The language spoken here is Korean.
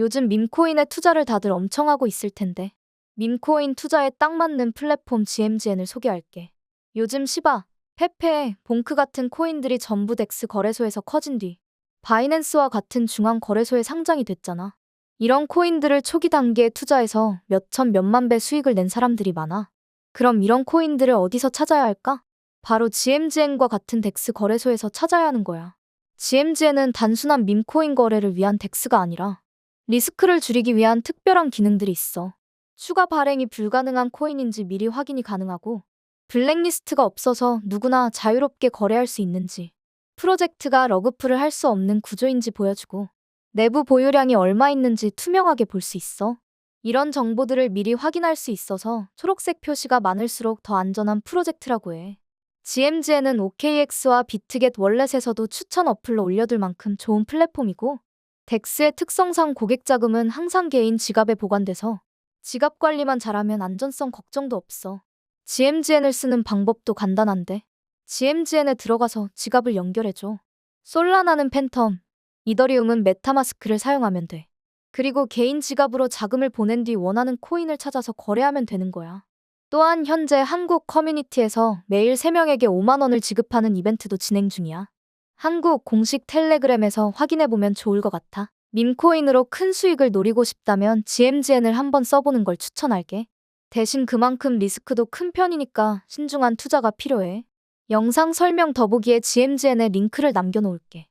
요즘 밈코인에 투자를 다들 엄청 하고 있을 텐데. 밈코인 투자에 딱 맞는 플랫폼 GMGN을 소개할게. 요즘 시바, 페페, 봉크 같은 코인들이 전부 덱스 거래소에서 커진 뒤 바이낸스와 같은 중앙 거래소에 상장이 됐잖아. 이런 코인들을 초기 단계에 투자해서 몇천 몇만 배 수익을 낸 사람들이 많아. 그럼 이런 코인들을 어디서 찾아야 할까? 바로 GMGN과 같은 덱스 거래소에서 찾아야 하는 거야. GMGN은 단순한 밈코인 거래를 위한 덱스가 아니라 리스크를 줄이기 위한 특별한 기능들이 있어. 추가 발행이 불가능한 코인인지 미리 확인이 가능하고 블랙리스트가 없어서 누구나 자유롭게 거래할 수 있는지 프로젝트가 러그풀을 할 수 없는 구조인지 보여주고 내부 보유량이 얼마 있는지 투명하게 볼 수 있어. 이런 정보들을 미리 확인할 수 있어서 초록색 표시가 많을수록 더 안전한 프로젝트라고 해. GMGN은 OKX와 비트겟 월렛에서도 추천 어플로 올려둘 만큼 좋은 플랫폼이고 덱스의 특성상 고객 자금은 항상 개인 지갑에 보관돼서 지갑 관리만 잘하면 안전성 걱정도 없어. GMGN을 쓰는 방법도 간단한데 GMGN에 들어가서 지갑을 연결해줘. 솔라나는 팬텀, 이더리움은 메타마스크를 사용하면 돼. 그리고 개인 지갑으로 자금을 보낸 뒤 원하는 코인을 찾아서 거래하면 되는 거야. 또한 현재 한국 커뮤니티에서 매일 3명에게 5만 원을 지급하는 이벤트도 진행 중이야. 한국 공식 텔레그램에서 확인해보면 좋을 것 같아. 밈코인으로 큰 수익을 노리고 싶다면 GMGN을 한번 써보는 걸 추천할게. 대신 그만큼 리스크도 큰 편이니까 신중한 투자가 필요해. 영상 설명 더보기에 GMGN의 링크를 남겨놓을게.